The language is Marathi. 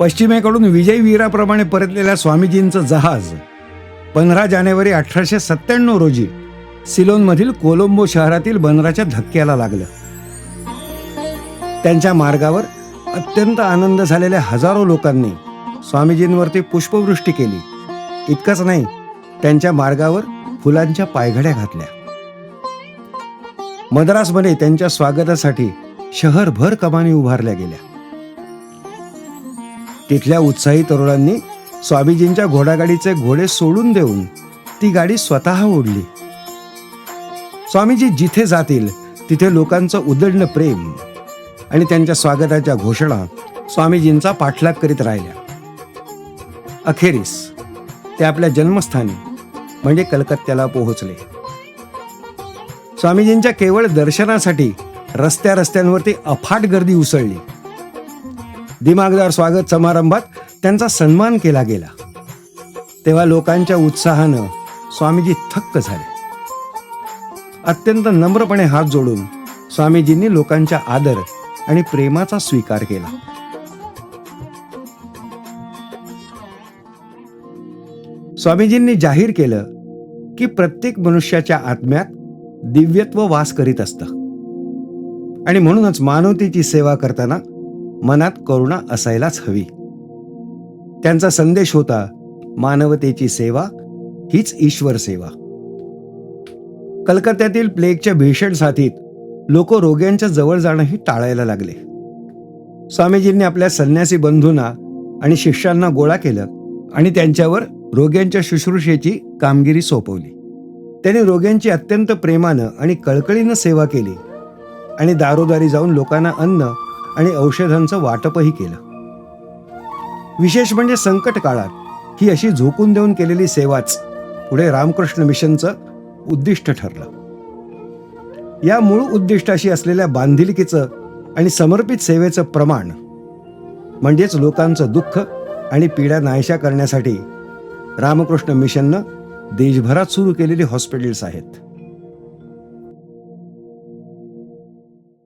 पश्चिमेकडून विजयवीराप्रमाणे परतलेल्या स्वामीजींचं जहाज पंधरा जानेवारी अठराशे सत्त्याण्णव रोजी सिलोनमधील कोलंबो शहरातील बंदराच्या धक्क्याला लागलं. त्यांच्या मार्गावर अत्यंत आनंद झालेल्या हजारो लोकांनी स्वामीजींवरती पुष्पवृष्टी केली. इतकंच नाही त्यांच्या मार्गावर फुलांच्या पायघड्या घातल्या. मद्रासमध्ये त्यांच्या स्वागतासाठी शहरभर कमानी उभारल्या गेल्या. तिथल्या उत्साही तरुणांनी स्वामीजींच्या घोडागाडीचे घोडे सोडून देऊन ती गाडी स्वतः ओढली. स्वामीजी जिथे जातील तिथे लोकांचं उदंड प्रेम आणि त्यांच्या स्वागताच्या घोषणा स्वामीजींचा पाठलाग करीत राहिल्या. अखेरीस ते आपल्या जन्मस्थानी म्हणजे कलकत्त्याला पोहोचले. स्वामीजींच्या केवळ दर्शनासाठी रस्त्या रस्त्यांवरती अफाट गर्दी उसळली. दिमागदार स्वागत समारंभात त्यांचा सन्मान केला गेला. तेव्हा लोकांच्या उत्साहानं स्वामीजी थक्क झाले. अत्यंत नम्रपणे हात जोडून स्वामीजींनी लोकांच्या आदर आणि प्रेमाचा स्वीकार केला. स्वामीजींनी जाहीर केलं की प्रत्येक मनुष्याच्या आत्म्यात दिव्यत्व वास करीत असतं. आणि म्हणूनच मानवतेची सेवा करताना मनात करुणा असायलाच हवी. त्यांचा संदेश होता मानवतेची सेवा हीच ईश्वर सेवा. कलकत्त्यातील प्लेगच्या भीषण साथीत लोक रोग्यांच्या जवळ जाणंही टाळायला लागले. स्वामीजींनी आपल्या संन्यासी बंधूंना आणि शिष्यांना गोळा केलं आणि त्यांच्यावर रोग्यांच्या शुश्रूषेची कामगिरी सोपवली. त्यांनी रोग्यांची अत्यंत प्रेमानं आणि कळकळीनं सेवा केली आणि दारोदारी जाऊन लोकांना अन्न आणि औषधांचं वाटपही केलं. विशेष म्हणजे संकट काळात ही अशी झोकून देऊन केलेली सेवाच पुढे रामकृष्ण मिशनचं उद्दिष्ट ठरलं. या मूळ उद्दिष्टाशी असलेल्या बांधिलकीचं आणि समर्पित सेवेचं प्रमाण म्हणजेच लोकांचं दुःख आणि पीडा नाहीशा करण्यासाठी रामकृष्ण मिशननं देशभरात सुरू केलेली हॉस्पिटल्स आहेत.